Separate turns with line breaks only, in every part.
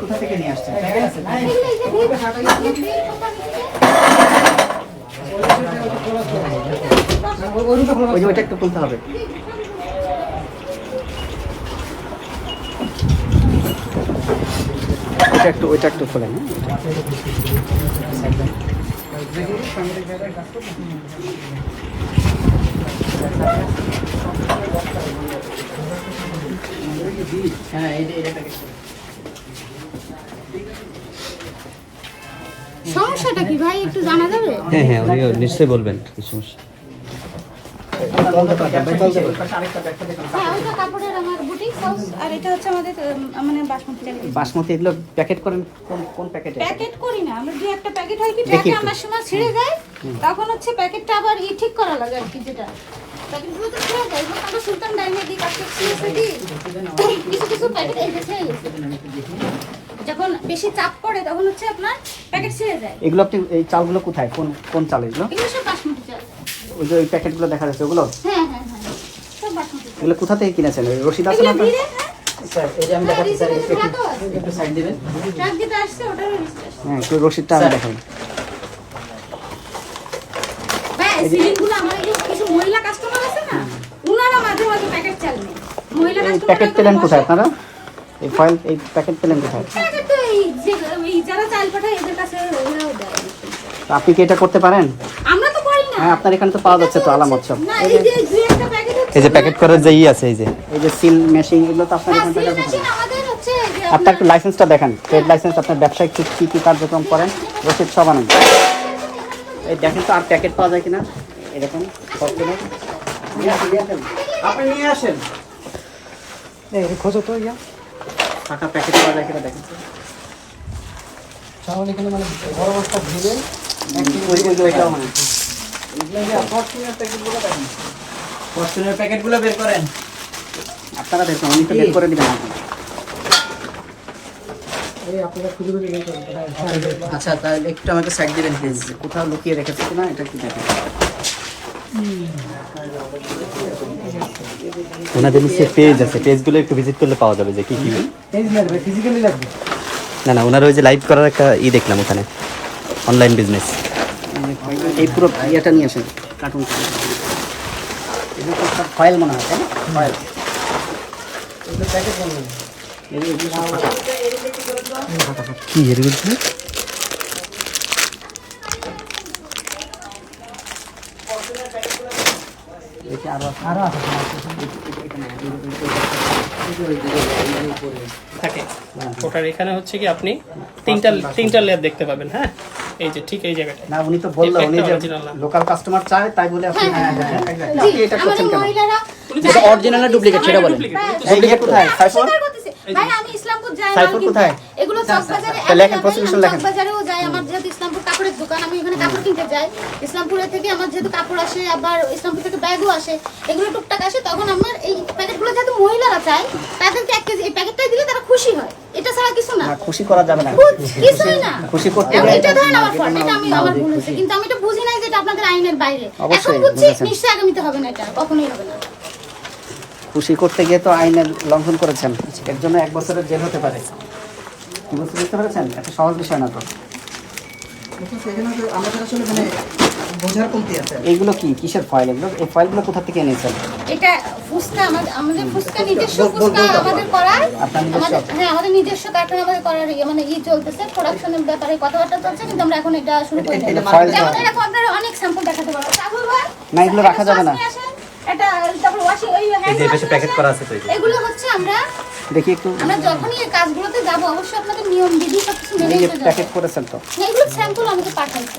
কোথা থেকে নিয়ে আসছেন ওইটা একটু তুলতে হবে। ওইটা একটু ওইটা একটু খোলেন হ্যাঁ?
সমস্যাটা কি ভাই? একটু জানা যাবে?
হ্যাঁ হ্যাঁ উনি নিশ্চয়ই বলবেন কি সমস্যা
হ্যাঁ ওইটা কাপড়ের আমার বুটিক হাউস আর এটা হচ্ছে আমাদের মানে বাসমতি
বাসমতি এগুলো প্যাকেট করেন? কোন কোন প্যাকেটে?
প্যাকেট করি না আমরা যে একটা প্যাকেট হয় কি
দেখি
আমার সময় ছিঁড়ে যায় তখন হচ্ছে প্যাকেটটা আবার ই ঠিক করা লাগে আর কি যেটা। প্যাকেটগুলো তো ছিঁড়ে যায় এবার আমরা সুলতান ডাইনে দিই কাছে দিই কিছু কিছু প্যাকেট এই যে যখন বেশি চাপ পড়ে তখন হচ্ছে আপনার প্যাকেট ছিঁড়ে যায়।
এগুলো আপনি এই চালগুলো কোথায়? কোন কোন চাল এগুলো?
এগুলো সব
ওই যে ওই প্যাকেটগুলো দেখা যাচ্ছে ওগুলো?
হ্যাঁ হ্যাঁ হ্যাঁ।
এগুলো কোথা থেকে কিনেছেন? ওই রশিদ আছে না?
হ্যাঁ।
স্যার এই যে আমি দেখাচ্ছি স্যার একটু সাইড দিবেন? হ্যাঁ রশিদটা আমি দেখাই।
ভাই সিলিংগুলো আমার এই যে কিছু মহিলা কাস্টমার আছে না উনারা মাঝে মাঝে প্যাকেট
পেলেন কোথায় আপনারা? এই ফয়েল এই প্যাকেট পেলেন কোথায়? আপনি কি এটা করতে পারেন? হ্যাঁ আপনার এখানে তো পাওয়া যাচ্ছে তো আলামত সব।
এই যে প্যাকেট হচ্ছে
এই যে প্যাকেট করার যে ই আছে এই যে।
এই যে সিল মেশিন এগুলো তো আপনার এখান আপনার একটু লাইসেন্সটা দেখান। ট্রেড লাইসেন্স আপনার ব্যবসায়িক কি কি কি কার্যক্রম করেন? রসিদ সব আনেন এই দেখেন তো আর প্যাকেট পাওয়া যায় কিনা। এরকম। আপনি নিয়ে আসেন। খোঁজো তো ইয়া। ফাঁকা প্যাকেট পাওয়া যায় কিনা দেখেন।
তাহলে এখানে মানে বড় বস্তা ভেবে
ফরচুনের প্যাকেটগুলো দেখেন? ফরচুনের প্যাকেটগুলো বের করেন। আপনারা বের করেন উনি বের করে দিবেন
করেন। কোথায়
আচ্ছা তাহলে একটু আমাকে সাইড দিবেন প্লিজ কোথাও লুকিয়ে রেখেছে কিনা এটা কি দেখেন।
ওনাদের নিচে পেজ আছে পেজগুলো একটু ভিজিট করলে পাওয়া যাবে যে কি কি।
এই লাগবে ফিজিক্যালি লাগবে।
না না ওনার ওই যে লাইভ করার একটা ই দেখলাম ওখানে অনলাইন বিজনেস
এই পুরো ইয়েটা নিয়ে আসেন ফয়েল মনে হয় তাই না ফয়েল।
কি এর
থাকে ওটার এখানে হচ্ছে কি আপনি তিনটা তিনটা লেয়ার দেখতে পাবেন হ্যাঁ এই যে ঠিক এই জায়গাটা
না উনি তো বলল উনি যে লোকাল কাস্টমার চায় তাই বলে আপনি হ্যাঁ হ্যাঁ হ্যাঁ, আপনি এটা করছেন কেন? অরিজিনাল না ডুপ্লিকেট সেটা বলেন। এই ইয়ে কোথায়?
করতেছে। ভাই আমি ইসলামপুর যাই
সাইফুল
মাল
কোথায়?
এগুলো চকবাজারে
লেখেন।
চকবাজারেও যাই আমার যেহেতু ইসলামপুর কাপড়ের দোকান আমি ওখানে কাপড় কিনতে যাই। ইসলামপুরে থেকে আমার যেহেতু কাপড় আসে আবার ইসলামপুর থেকে ব্যাগও আসে এগুলো টুকটাক আসে তখন আমার এই প্যাকেটগুলো যেহেতু মহিলারা চায় তাদেরকে এক কেজি এই প্যাকেটটাই দিলে তারা খুশি হয়। এটা ছাড়া কিছু না।
খুশি করা যাবে না।
কিছুই না।
খুশি করতে গেলে
এটা ধরেন আমার ফল্ট এটা আমি আমার ভুল হয়েছে কিন্তু আমি এটা বুঝি নাই যে এটা আপনাদের আইনের বাইরে। এখন বুঝছি। নিশ্চয়ই আগামীতে হবে না এটা কখনোই হবে না।
খুশি করতে গিয়ে তো আইনের লঙ্ঘন করেছেন। এর জন্য এক বছরের জেল হতে পারে। বুঝতে বুঝতে পেরেছেন? এত সহজ বিষয় না তো। এইগুলো কি? কিসের ফয়েল এগুলো এই ফয়েলগুলো কোথা থেকে এনেছেন?
এটা ফুসকা আমাদের আমাদের ফুসকা নিজস্ব ফুসকা আমাদের করার আমাদের হ্যাঁ আমাদের নিজস্ব কারখানা আমাদের করার ইয়ে মানে ই চলতেছে প্রোডাকশনের ব্যাপারে কথাবার্তা চলছে কিন্তু আমরা এখন এটা শুরু করি
এটা- এটা foil
যেমন এরকম আপনারা অনেক স্যাম্পল দেখাতে পারব
না, এগুলো রাখা যাবে না।
এটা sauce নিয়ে আসেন, এটা তারপর ওয়াশিং ওই hand
এই যে
wash
পাশে
নিয়ে
প্যাকেট করা আছে তো
এগুলো হচ্ছে আমরা
দেখি একটু।
আমরা যখনই এই কাজগুলোতে যাব অবশ্যই আপনাদের নিয়ম বিধি সবকিছু
এই
মেনেই
যে প্যাকেট করেছেন তো।
এগুলো স্যাম্পল আমাকে পাঠাইছে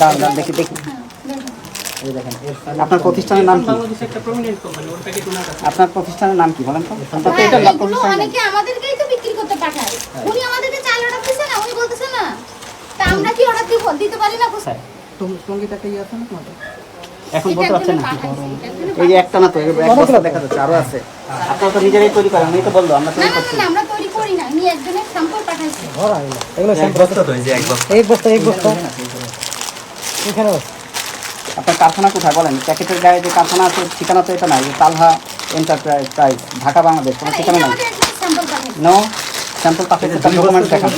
দাঁড়ান দাঁড়ান দেখি দেখি। আপনার প্রতিষ্ঠানের নাম কি? আপনার প্রতিষ্ঠানের নাম কি বলেন তো?
হ্যাঁ, অনেকে আমাদেরকেই তো বিক্রি করতে পাঠায়। উনি আমাদেরকে চাল অর্ডার দিছে না উনি বলতেছে না। তা আমরা কি অর্ডার দিব? দিতে পারি না
হ্যাঁ।
ইয়ে আছে না তোমাদের?
এখন বলতে পারছেন না এই যে একটা না তো দেখা যাচ্ছে আরও আছে। আপনারা তো নিজেরাই তৈরি করেন আমি তো বলল আমরা তৈরি করছি।
না আমরা তৈরি করি না উনি একজনের স্যাম্পল পাঠাইছে।
এক বস্তা তো এই যে এক বস্তা।
এক বস্তা এক বস্তা। এখানে
আপনার কারখানা কোথায় বলেন? প্যাকেটের গায়ে যে কারখানা আছে ঠিকানা তো এটা নাই তালহা এন্টারপ্রাইজ ঢাকা বাংলাদেশ কোনো ঠিকানা নাই?
স্যাম্পল
নো স্যাম্পল পাঠিয়েছে তার ডকুমেন্ট দেখান।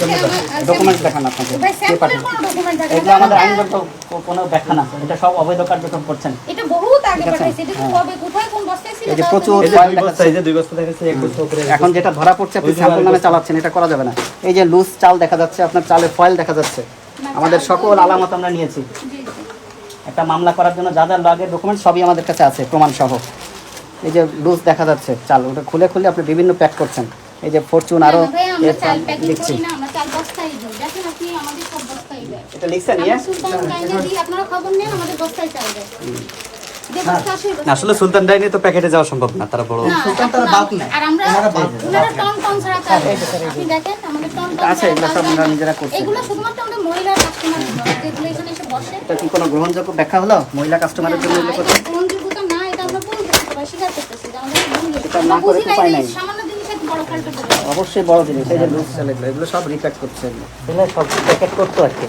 ডকুমেন্ট দেখান আপনাকে কে
স্যাম্পলের কোনো ডকুমেন্ট থাকে
এগুলো আমাদের আইনগত কোনো ব্যাখ্যা না এটা সব অবৈধ কার্যক্রম করছেন।
এটা বহুত আগে
ঠিক আছে,
পাঠাইছে এটা
হ্যাঁ।
কবে কোথায় কোন বস্তায় ছিল
এই যে প্রচুর
দুই
দেখাচ্ছে।
এই যে দুই বস্তা দেখাচ্ছে এক বস্তা উপরে
এখন যেটা ধরা পড়ছে আপনি স্যাম্পল নামে চালাচ্ছেন এটা করা যাবে না। এই যে লুজ চাল দেখা যাচ্ছে আপনার চালের ফয়েল দেখা যাচ্ছে। আমাদের সকল আলামত আমরা নিয়েছি। একটা মামলা করার জন্য যা যা লাগে ডকুমেন্ট সবই আমাদের কাছে আছে প্রমাণ সহ এই যে লুজ দেখা যাচ্ছে চাল ওটা খুলে খুলে আপনি বিভিন্ন প্যাক করছেন। এই যে ফরচুন আরও
না, ভাই, আমরা চাল
চাল
প্যাকিং করি না আমরা চাল বস্তায় দিই দেখেন আপনি আমাদের সব বস্তায় দেয়
এটা লিখছেন ইয়ে
আমরা সুলতান ডাইনে দিই আপনারা খবর নেন আমাদের বস্তায় চাল দেয় যে বস্তা আসে, ওই
না,
বস্তায়
আসলে সুলতান ডাইনে তো প্যাকেটে যাওয়া সম্ভব না তারা বড়
সুলতান তারা
এখন
bulk নেয়।
আর আমরা
ওনারা
টন টন ছাড়া চাল আপনি দেখেন আমাদের টন টন
আছে, এগুলো সব
চাল
নিজেরা করছে।
এগুলো শুধুমাত্র আমাদের মহিলা কাস্টমার যেগুলো এখানে এসে বসে।
এটা কি কোনো গ্রহণযোগ্য ব্যাখ্যা হলো? মহিলা কাস্টমারের জন্য এগুলো
না, গ্রহণযোগ্যতা না, এটা আমরা বলব, সবাই স্বীকার করতেছি আমাদের ভুল হয়েছে।
এটা
আমরা
না করে উপায় নাই। অবশ্যই বড় জিনিস। এই যে লুজ চাল এগুলো এগুলো সব রিপ্যাক করছে। এগুলো এগুলো সব প্যাকেট করতো আর কি।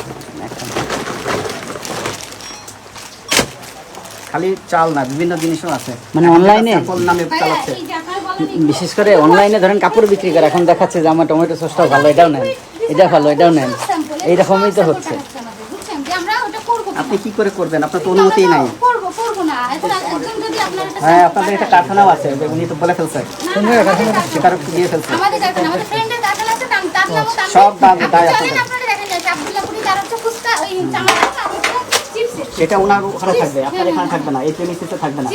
খালি চাল না বিভিন্ন জিনিসও আছে।
মানে অনলাইনে?
নামে চালাচ্ছে
বিশেষ করে অনলাইনে ধরেন কাপড় বিক্রি করে এখন দেখাচ্ছে যে আমার টমেটো সসটাও ভালো এটাও নেন। এটা ভালো এটাও নেন। এইরকমই তো হচ্ছে।
বুঝছেন যে আমরা ওটা করব
আপনি কি করে করবেন? আপনার তো অনুমতি নাই। হ্যাঁ আপনাদের একটা কারখানাও আছে উনি তো বলে ফেলছে। স্বীকারোক্তি দিয়ে ফেলছে। সব দাম- দায়। সেটা ওনার ওখানে থাকবে আপনার এখানে থাকবে না এই প্রেমিসিসে থাকবে না।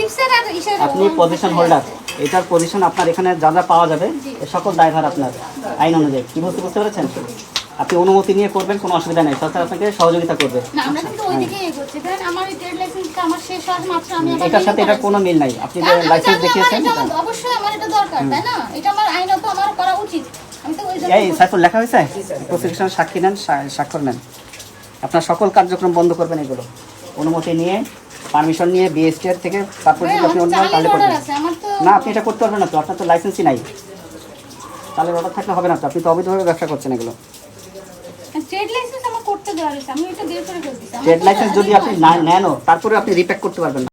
আপনি পজিশন হোল্ডার এটার পজিশন আপনার এখানে যা যা পাওয়া যাবে সকল দায়ভার আপনার আইন অনুযায়ী। কি বলতে বুঝতে পেরেছেন? আপনি অনুমতি নিয়ে করবেন কোনো অসুবিধা নেই। সরকার আপনাকে সহযোগিতা করবে। এটার সাথে এটার কোনো মিল নাই। আপনি যে লাইসেন্স দেখিয়েছেন
আমার এটা আমার- অবশ্যই আমার এটা দরকার, তাই না? এটা আমার আইনত আমার করা উচিত। আমি তো
এই সাইফুল লেখা হয়েছে? প্রসিকিউশন সাক্ষী নেন স্বাক্ষর নেন। আপনার সকল কার্যক্রম বন্ধ করবেন এগুলো। অনুমতি নিয়ে পারমিশন নিয়ে বিএসটিআর থেকে তারপর যদি আপনি অন্য তাহলে করবেন। না আপনি এটা করতে পারবেন না তো আপনার তো লাইসেন্সই নাই। তাহলে অর্ডার থাকলে হবে না তো আপনি তো অবৈধভাবে ব্যবসা করছেন এগুলো।
ট্রেড লাইসেন্স আমার করতে দেওয়া হয়েছে। আমি এটা বের করে ফেলতেছি।
ট্রেড লাইসেন্স যদি আপনি
না।
নেন নেনও তারপরে আপনি রিপ্যাক করতে পারবেন না।